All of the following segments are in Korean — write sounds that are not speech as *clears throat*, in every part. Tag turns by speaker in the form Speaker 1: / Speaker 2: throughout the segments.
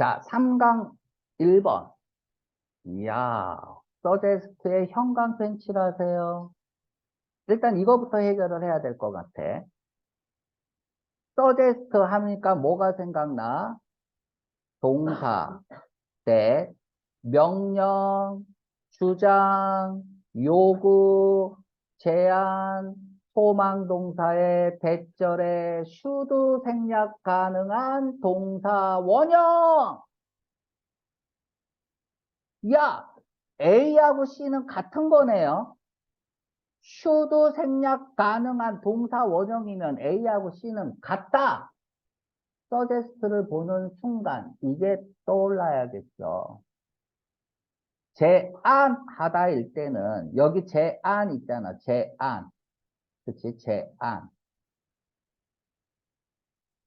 Speaker 1: 자, 3강 1번. 이야, 서제스트의 형광 펜 칠하세요. 일단 이거부터 해결을 해야 될 것 같아. 서제스트 하니까 뭐가 생각나? 동사, 때, 명령, 주장, 요구, 제안, 소망 동사의 대절에 슈드 생략 가능한 동사 원형. 야, A하고 C는 같은 거네요. 슈드 생략 가능한 동사 원형이면 A하고 C는 같다. 서제스트를 보는 순간 이게 떠올라야겠죠. 제안하다일 때는 여기 제안 있잖아. 제안. 그치? 제안.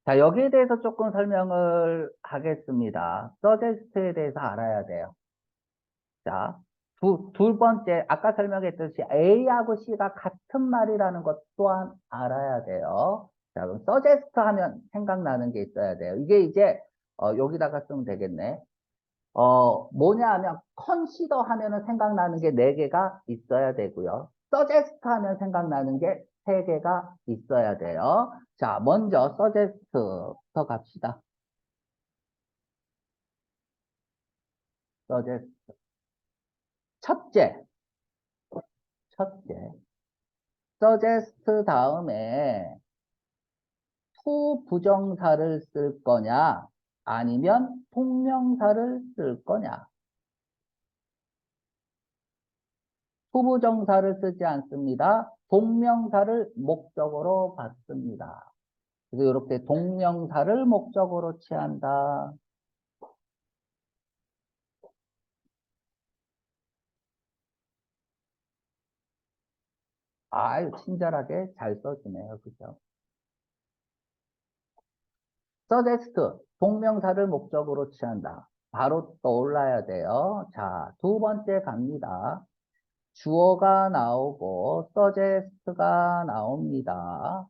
Speaker 1: 자, 여기에 대해서 조금 설명을 하겠습니다. 서제스트에 대해서 알아야 돼요. 자, 두, 두 번째, 아까 설명했듯이 A하고 C가 같은 말이라는 것 또한 알아야 돼요. 자, 그럼 서제스트 하면 생각나는 게 있어야 돼요. 이게 이제, 어, 여기다가 쓰면 되겠네. 어, 뭐냐 하면, 컨시더 하면은 생각나는 게 네 개가 있어야 되고요. 서제스트 하면 생각나는 게 세 개가 있어야 돼요. 자, 먼저 서제스트부터 갑시다. 서제스트. 첫째. 첫째. 서제스트 다음에 to 부정사를 쓸 거냐 아니면 동명사를 쓸 거냐 후부정사를 쓰지 않습니다. 동명사를 목적으로 받습니다. 그래서 이렇게 동명사를 목적으로 취한다. 아유, 친절하게 잘 써주네요. 그죠? 서제스트, 동명사를 목적으로 취한다. 바로 떠올라야 돼요. 자, 두 번째 갑니다. 주어가 나오고 서제스트가 나옵니다.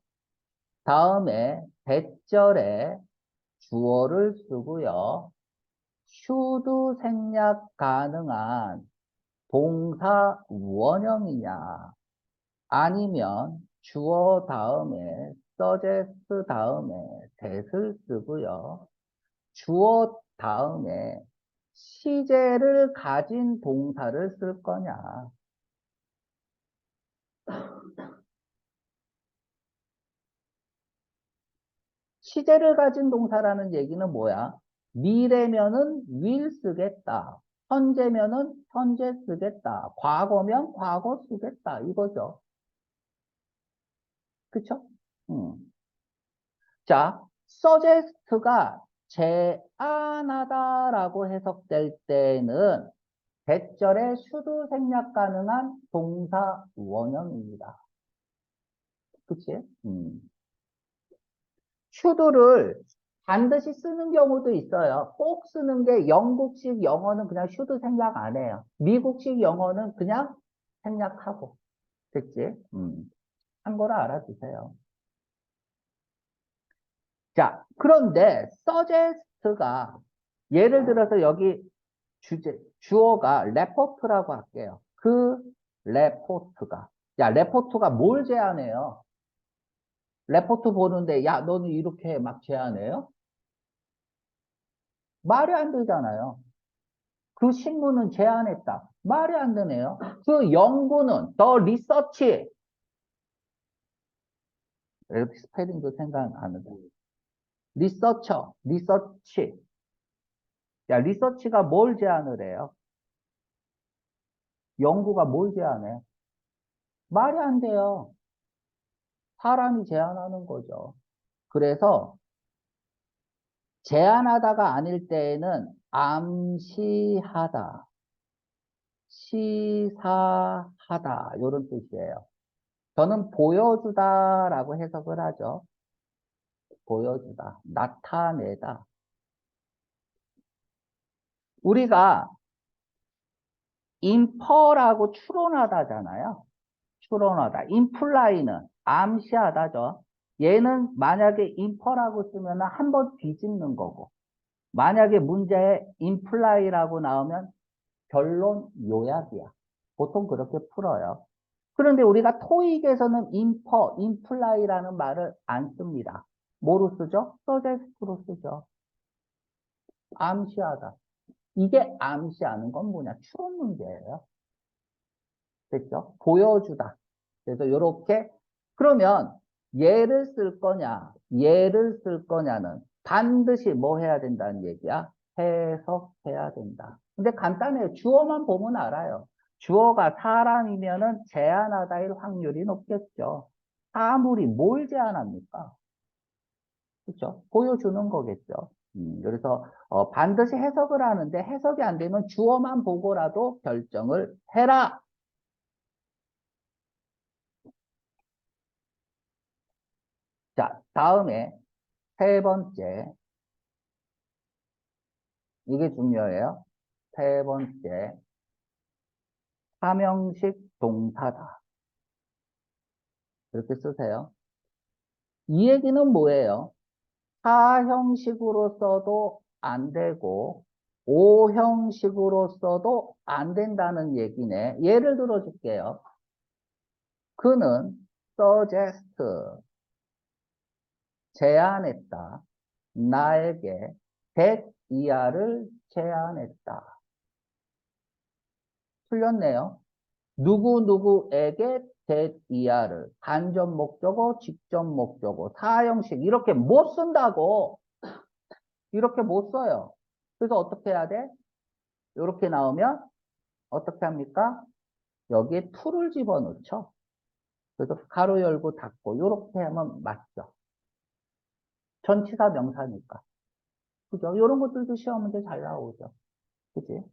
Speaker 1: 다음에 대절에 주어를 쓰고요. 슈드 생략 가능한 동사 원형이냐 아니면 주어 다음에 서제스트 다음에 that을 쓰고요. 주어 다음에 시제를 가진 동사를 쓸 거냐. 시제를 가진 동사라는 얘기는 뭐야? 미래면은 will 쓰겠다. 현재면은 현재 쓰겠다. 과거면 과거 쓰겠다. 이거죠. 그쵸? 음. 자, suggest가 제안하다라고 해석될 때는 대절에 수도 생략 가능한 동사 원형입니다. 그치? 음. 슈드를 반드시 쓰는 경우도 있어요. 꼭 쓰는 게 영국식 영어는 그냥 슈드 생략 안 해요. 미국식 영어는 그냥 생략하고. 됐지? 음. 한 거를 알아두세요. 자, 그런데 suggest가 예를 들어서 여기 주제, 주어가 레포트라고 할게요. 그 레포트가 야, 레포트가 뭘 제안해요? 레포트 보는데 야, 너는 이렇게 막 제안해요? 말이 안 되잖아요. 그 신문은 제안했다. 말이 안 되네요. 그 연구는 더 리서치 이렇게 스페링도 생각 안 하는데 리서처, 리서치 야, 리서치가 뭘 제안을 해요? 연구가 뭘 제안해? 말이 안 돼요. 사람이 제안하는 거죠. 그래서 제안하다가 아닐 때에는 암시하다, 시사하다 이런 뜻이에요. 저는 보여주다 라고 해석을 하죠. 보여주다, 나타내다. 우리가 인퍼라고 추론하다잖아요. 추론하다. 인플라이는 암시하다죠. 얘는 만약에 인퍼라고 쓰면 한 번 뒤집는 거고 만약에 문제에 imply라고 나오면 결론 요약이야. 보통 그렇게 풀어요. 그런데 우리가 토익에서는 infer, imply라는 말을 안 씁니다. 뭐로 쓰죠? suggest로 쓰죠. 암시하다. 이게 암시하는 건 뭐냐? 추론 문제예요. 됐죠? 보여주다. 그래서 이렇게 그러면 얘를 쓸 거냐, 얘를 쓸 거냐는 반드시 뭐 해야 된다는 얘기야? 해석해야 된다. 근데 간단해요. 주어만 보면 알아요. 주어가 사람이면은 제한하다일 확률이 높겠죠. 사물이 뭘 제한합니까? 그렇죠? 보여주는 거겠죠. 음, 그래서 어, 반드시 해석을 하는데 해석이 안 되면 주어만 보고라도 결정을 해라. 자, 다음에 세 번째. 이게 중요해요. 세 번째. 사명식 동사다. 이렇게 쓰세요. 이 얘기는 뭐예요? 사형식으로 써도 안 되고 오형식으로 써도 안 된다는 얘기네. 예를 들어 줄게요. 그는 suggest 제안했다. 나에게 that 이하를 제안했다. 틀렸네요. 누구누구에게 that 이하를 간접 목적어, 직접 목적어, 사형식 이렇게 못 쓴다고 이렇게 못 써요. 그래서 어떻게 해야 돼? 이렇게 나오면 어떻게 합니까? 여기에 to를 집어넣죠. 그래서 가로 열고 닫고 이렇게 하면 맞죠. 전치사 명사니까. 그죠? 이런 것들도 시험 문제 잘 나오죠. 그지?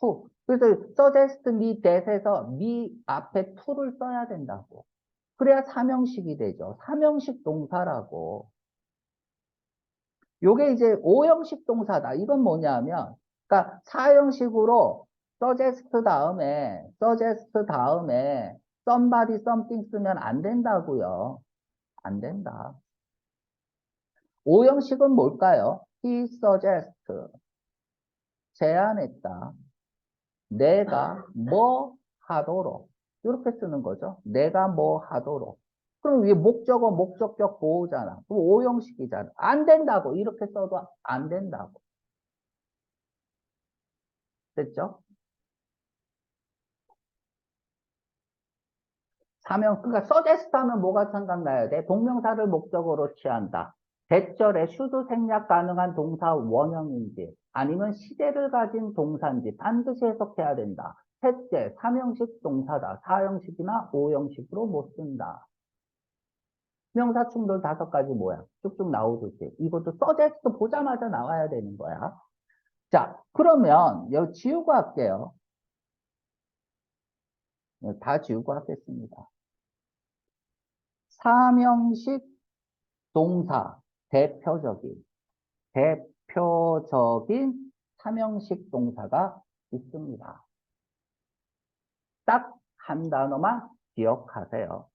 Speaker 1: to. 그래서 suggest me that에서 me 앞에 to를 써야 된다고. 그래야 사명식이 되죠. 사명식 동사라고. 요게 이제 오형식 동사다. 이건 뭐냐면, 그러니까 사형식으로 suggest 다음에, suggest 다음에 somebody something 쓰면 안 된다고요. 안 된다. 오형식은 뭘까요? He suggest. 제안했다. 내가 뭐 하도록. 이렇게 쓰는 거죠. 내가 뭐 하도록. 그럼 이게 목적어, 목적격 보호잖아. 그럼 오형식이잖아. 안 된다고. 이렇게 써도 안 된다고. 됐죠? 사명, 그러니까 서제스트 하면 뭐가 생각나야 돼? 동명사를 목적으로 취한다. 대절에 슈도 생략 가능한 동사 원형인지 아니면 시제를 가진 동사인지 반드시 해석해야 된다. 셋째, 삼형식 동사다. 사형식이나 오형식으로 못 쓴다. 명사 충돌 다섯 가지 뭐야? 쭉쭉 나오듯이. 이것도 서제스트 보자마자 나와야 되는 거야. 자, 그러면 여기 지우고 할게요. 네, 다 지우고 하겠습니다. 사명식 동사 대표적인 대표적인 삼형식 동사가 있습니다. 딱 한 단어만 기억하세요.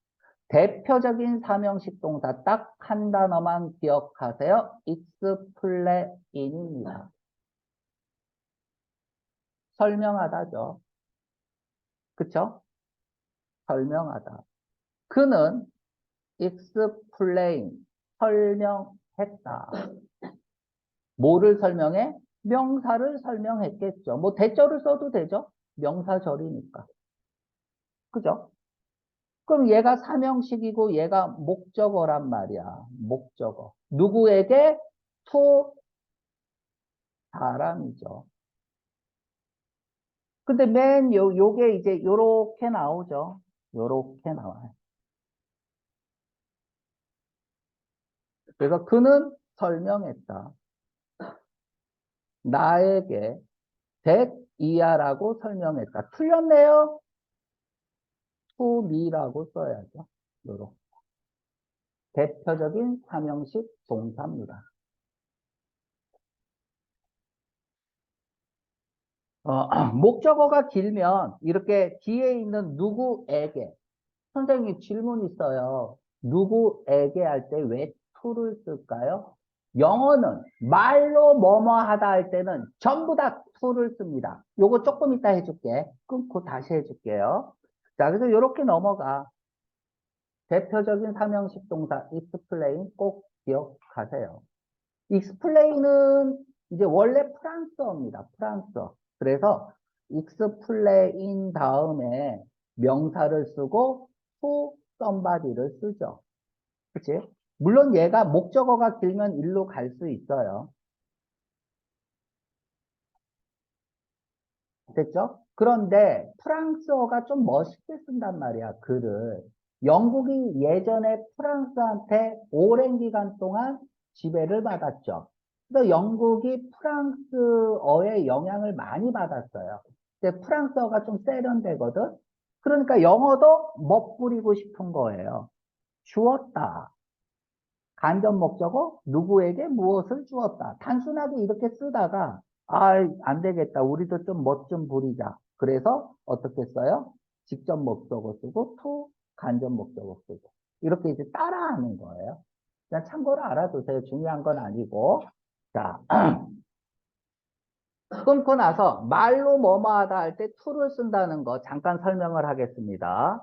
Speaker 1: 대표적인 삼형식 동사 딱 한 단어만 기억하세요. explain입니다. 설명하다죠. 그쵸? 설명하다. 그는 explain, 설명 했다. 뭐를 설명해? 명사를 설명했겠죠. 뭐 대절을 써도 되죠. 명사절이니까. 그죠? 그럼 얘가 사명식이고 얘가 목적어란 말이야. 목적어. 누구에게? to 사람이죠. 근데 맨 요, 요게 이제 요렇게 나오죠. 요렇게 나와요. 그래서 그는 설명했다. 나에게 that 이하라고 설명했다. 틀렸네요. me라고 써야죠. 요렇게. 대표적인 삼형식 동사입니다. 어, *clears throat* 목적어가 길면 이렇게 뒤에 있는 누구에게 선생님 질문 있어요. 누구에게 할 때 왜 to를 쓸까요? 영어는 말로 뭐뭐 하다 할 때는 전부 다 to를 씁니다. 요거 조금 이따 해줄게. 끊고 다시 해줄게요. 자, 그래서 이렇게 넘어가. 대표적인 삼형식 동사 explain 꼭 기억하세요. explain은 이제 원래 프랑스어입니다. 프랑스어. 그래서 explain 다음에 명사를 쓰고 to somebody를 쓰죠. 그치? 물론 얘가 목적어가 길면 일로 갈 수 있어요. 됐죠? 그런데 프랑스어가 좀 멋있게 쓴단 말이야, 글을. 영국이 예전에 프랑스한테 오랜 기간 동안 지배를 받았죠. 그래서 영국이 프랑스어의 영향을 많이 받았어요. 근데 프랑스어가 좀 세련되거든? 그러니까 영어도 멋부리고 싶은 거예요. 주었다. 간접 목적어 누구에게 무엇을 주었다. 단순하게 이렇게 쓰다가 아, 안 되겠다. 우리도 좀멋좀 부리자. 그래서 어떻게 써요? 직접 목적어 쓰고 to 간접 목적어 쓰고 이렇게 이제 따라하는 거예요. 그냥 참고로 알아두세요. 중요한 건 아니고. 자, *clears throat* 끊고 나서 말로 뭐뭐 하다 할 때 to를 쓴다는 거 잠깐 설명을 하겠습니다.